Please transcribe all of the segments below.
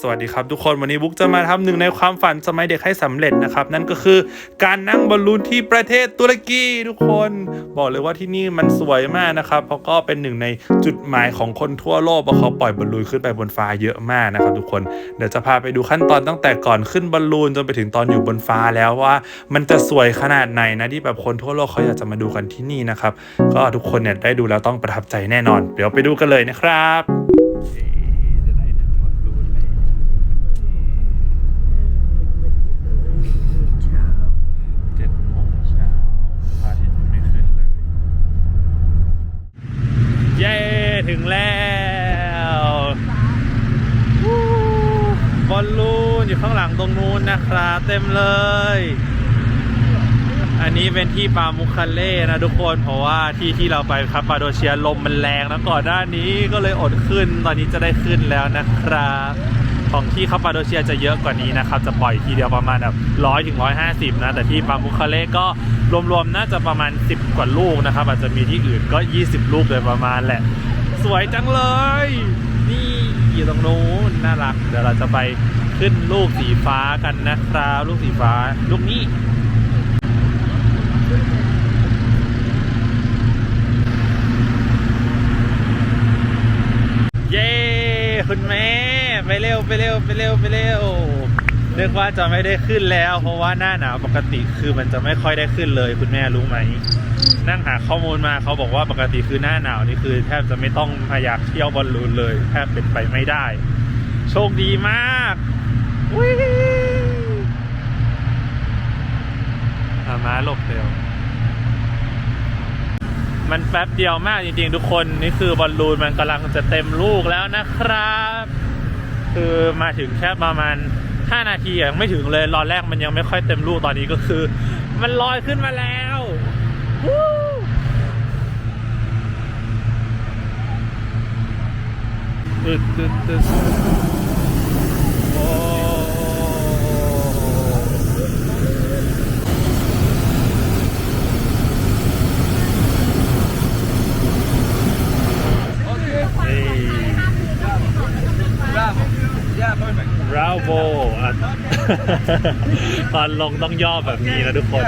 สวัสดีครับทุกคนวันนี้บุ๊กจะมาทำหนึ่งในความฝันสมัยเด็กให้สำเร็จนะครับ นั่นก็คือการนั่งบอลลูนที่ประเทศตุรกีทุกคน บอกเลยว่าที่นี่มันสวยมากนะครับเพราะก็เป็นหนึ่งในจุดหมายของคนทั่วโลกเพราะเขาปล่อยบอลลูนขึ้นไปบนฟ้าเยอะมากนะครับ ทุกคนเดี๋ยวจะพาไปดูขั้นตอนตั้งแต่ก่อนขึ้นบอลลูนจนไปถึงตอนอยู่บนฟ้าแล้วว่า มันจะสวยขนาดไหนนะที่แบบคนทั่วโลกเขาอยากจะมาดูกันที่นี่นะครับก็ทุกคนเนี่ยได้ดูแล้วต้องประทับใจแน่นอน เดี๋ยวไปดูกันเลยนะครับ เจ็ดโมงเช้าพระอาทิตย์ยังไม่ขึ้นเลย เย้ ถึงแล้ววู้บอลลูนอยู่ข้างหลังต รงนู้นนะครับเต็มเลย อันนี้เป็นที่ปามุคาเล่นะทุกคนเพราะว่าที่ที่เราไปครับปาโดเชียลมมันแรงนะก่อนหน้านี้ก็เลยอดขึ้นตอนนี้จะได้ขึ้นแล้วนะครับของที่คาปาโดเชียจะเยอะกว่านี้นะครับ จะปล่อยทีเดียวประมาณแบบร้อยถึงร้อยห้าสิบนะ แต่ที่ปามุคาเล่ก็รวมๆน่าจะประมาณ 10 กว่าลูกนะครับ อาจจะมีที่อื่นก็ 20 ลูกโดยประมาณแหละ สวยจังเลย นี่อยู่ตรงนู้นน่ารัก เดี๋ยวเราจะไป ขึ้นลูกสีฟ้ากันนะครับลูกสีฟ้า ลูกนี้ เย้คุณแม่ ไปเร็วไปเร็วไปเร็วไปเร็วนึกว่าจะไม่ได้ขึ้นแล้ว เพราะว่าหน้าหนาวปกติคือมันจะไม่ค่อยได้ขึ้นเลย คุณแม่รู้ไหม นั่งหาข้อมูลมาเขาบอกว่าปกติคือหน้าหนาวนี่คือ แทบจะไม่ต้องมายากเที่ยวบอลลูนเลย แทบเป็นไปไม่ได้ ชคดีมากวิอามาหลบเร็ว มันแป๊บเดียวมากจริงๆทุกคน นี่คือบอลลูนมันกำลังจะเต็มลูกแล้วนะครับ คือมาถึงแค่ประมาณ 5 นาทียังไม่ถึงเลยตอนแรกมันยังไม่ค่อยเต็มลูกตอนนี้ก็คือ มันลอยขึ้นมาแล้ววู้ตึ๊ดตึ๊ดตึ๊ดโอ้นี่ บราโว่า ตอนลงต้องย่อแบบนี้นะทุกคน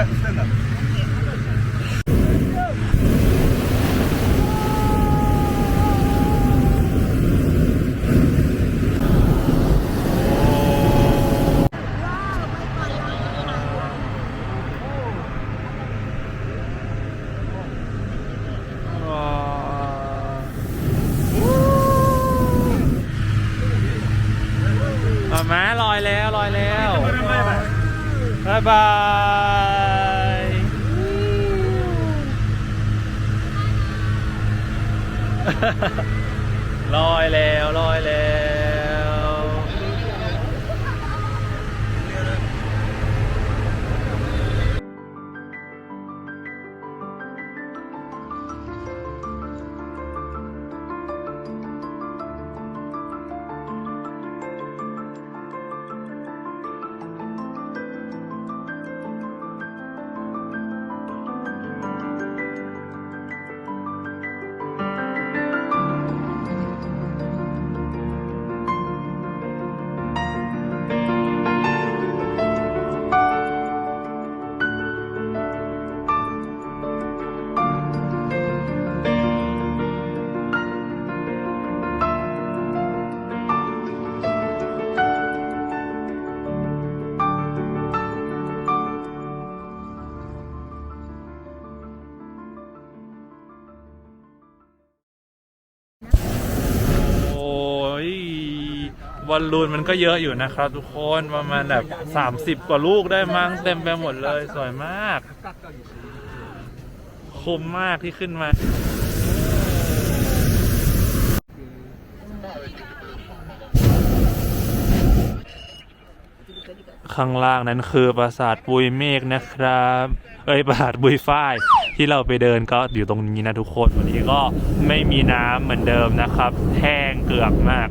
มาม้าลอยแล้วลอยแล้วบายบายลอยแล้วลอยแล้ว บอลลูนมันก็เยอะอยู่นะครับทุกคนประมาณแบบ30 กว่าลูกได้มั้งเต็มไปหมดเลยสวยมาก คมมากที่ขึ้นมา ข้างล่างนั้นคือปราสาทปุยเมฆนะครับ เอ้ยปราสาทบุยฝ้ายที่เราไปเดินก็อยู่ตรงนี้นะทุกคนวันนี้ก็ไม่มีน้ำเหมือนเดิมนะครับ แห้งเกือบมาก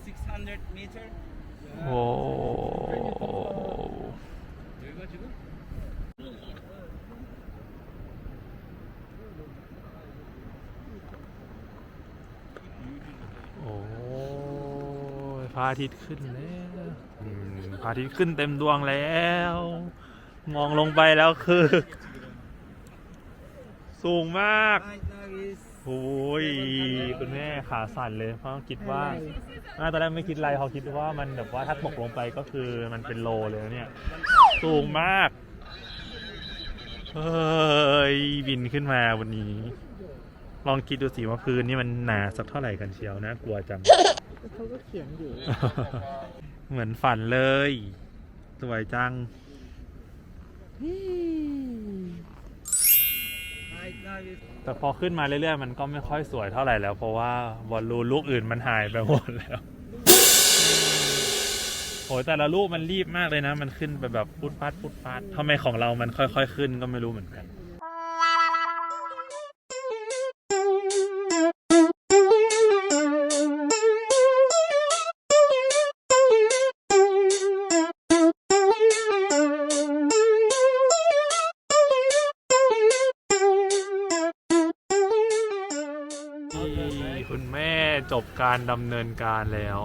600 meter. โอ้ 여기가 지금 โอ้ พระอาทิตย์ขึ้นแล้วอืมพระอาทิตย์ขึ้นเต็มดวงแล้ว มองลงไปแล้วคือ สูงมาก Right now is โอ้ยคุณแม่ขาสั่นเลยเพราะคิดว่าอ่าตอนแรกไม่คิดอะไรเขาคิดว่ามันแบบว่าถ้าตกลงไปก็คือมันเป็นโลเลยนะเนี่ย สูงมากเฮ้ยบินขึ้นมาวันนี้ ลองคิดดูสิว่าพื้นนี่มันหนาสักเท่าไหร่กันเชียวนะกลัวจัง เขาก็เขียนอยู่ เหมือนฝันเลย สวยจัง right แต่พอขึ้นมาเรื่อยๆ มันก็ไม่ค่อยสวยเท่าไหร่แล้ว เพราะว่าบอลลูลูกอื่นมันหายไปหมดแล้วโอ้ยแต่ละลูกมันรีบมากเลยนะ มันขึ้นไปแบบพุดปัดพุดปัดทำไมของเรามันค่อย ๆ ขึ้นก็ไม่รู้เหมือนกัน ที่คุณแม่จบการดำเนินการแล้ว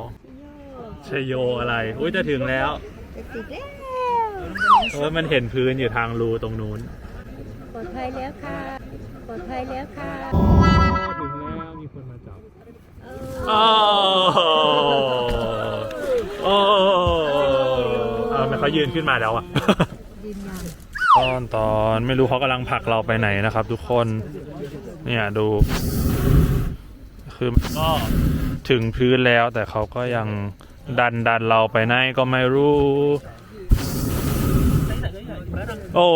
ชยโยอะไร อุ้ยจะถึงแล้วจะติดแล้วเพราะว่ามันเห็นพื้นอยู่ทางรูตรงนู้น ปลอดภัยแล้วค่ะ ปลอดภัยแล้วค่ะ ถึงแล้วมีคนมาจับเอโอ้อโอ้เอาทำไมเขายืนขึ้นมาแล้วอะยืนยันตอนตอนไม่รู้เขากำลังผลักเราไปไหนนะครับ ทุกคน เนี่ยดู คือมันก็ถึงพื้นแล้วแต่เขาก็ยังดันดันเราไปไหนก็ไม่รู้ โอ้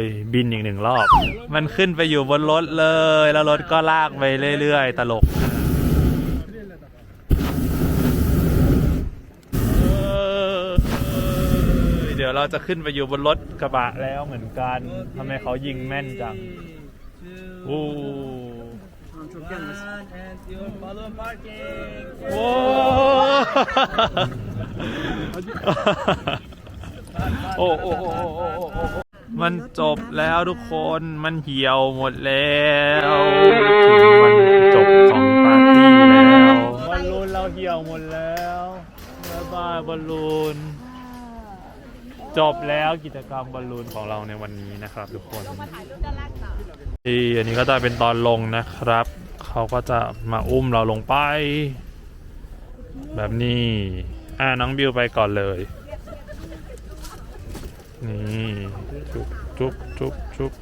ยบินอีกหนึ่งรอบ มันขึ้นไปอยู่บนรถเลย แล้วรถก็ลากไปเรื่อยๆ ตลกเดี๋ยวเราจะขึ้นไปอยู่บนรถกระบะแล้วเหมือนกันทำไมเขายิงแม่นจัง โอ้ one, and your follow parking. โอ้โอ้โอ้โอ้โอ้โอ้โอ้มันจบแล้วทุกคนมันเหี่ยวหมดแล้วถึงวันจบของปาร์ตี้แล้ว บอลลูนเราเหี่ยวหมดแล้วบ๊ายบายบอลลูน จบแล้วกิจกรรมบอลลูนของเราในวันนี้นะครับทุกคนที่อันนี้ก็จะเป็นตอนลงนะครับ เขาก็จะมาอุ้มเราลงไป แบบนี้ อ่าน้องบิวไปก่อนเลย นี่จุ๊บจุ๊บจุ๊บจุ๊บ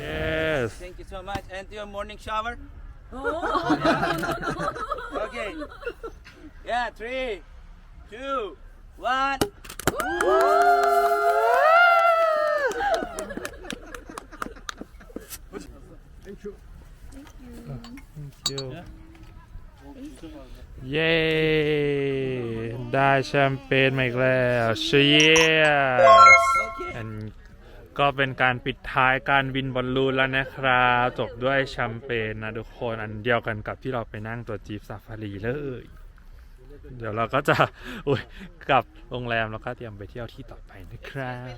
yes Thank you so much. And your morning shower. okay. Yeah, three, two, one. Thank you เย้ ได้แชมเปญมาอีกแล้วเชียร์ Okay. อัน ก็เป็นการปิดท้ายการบินบอลลูนแล้วนะครับ จบด้วยแชมเปญนะทุกคนอันเดียวกันกับที่เราไปนั่งตัวจีฟซาฟารีเลย เดี๋ยวเราก็จะอุ้ยกลับโรงแรมแล้วก็เตรียมไปเที่ยวที่ต่อไปนะครับ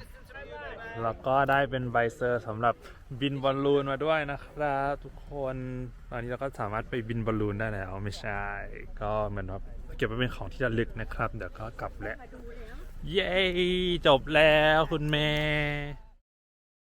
แล้วก็ได้เป็นใบเซอร์สำหรับบินบอลลูนมาด้วยนะครับทุกคนตอนนี้เราก็สามารถไปบินบอลลูนได้แล้วไม่ใช่ ก็เหมือนว่าเก็บไว้เป็นของที่ระลึกนะครับ เดี๋ยวก็กลับแล้วเย้จบแล้วคุณแม่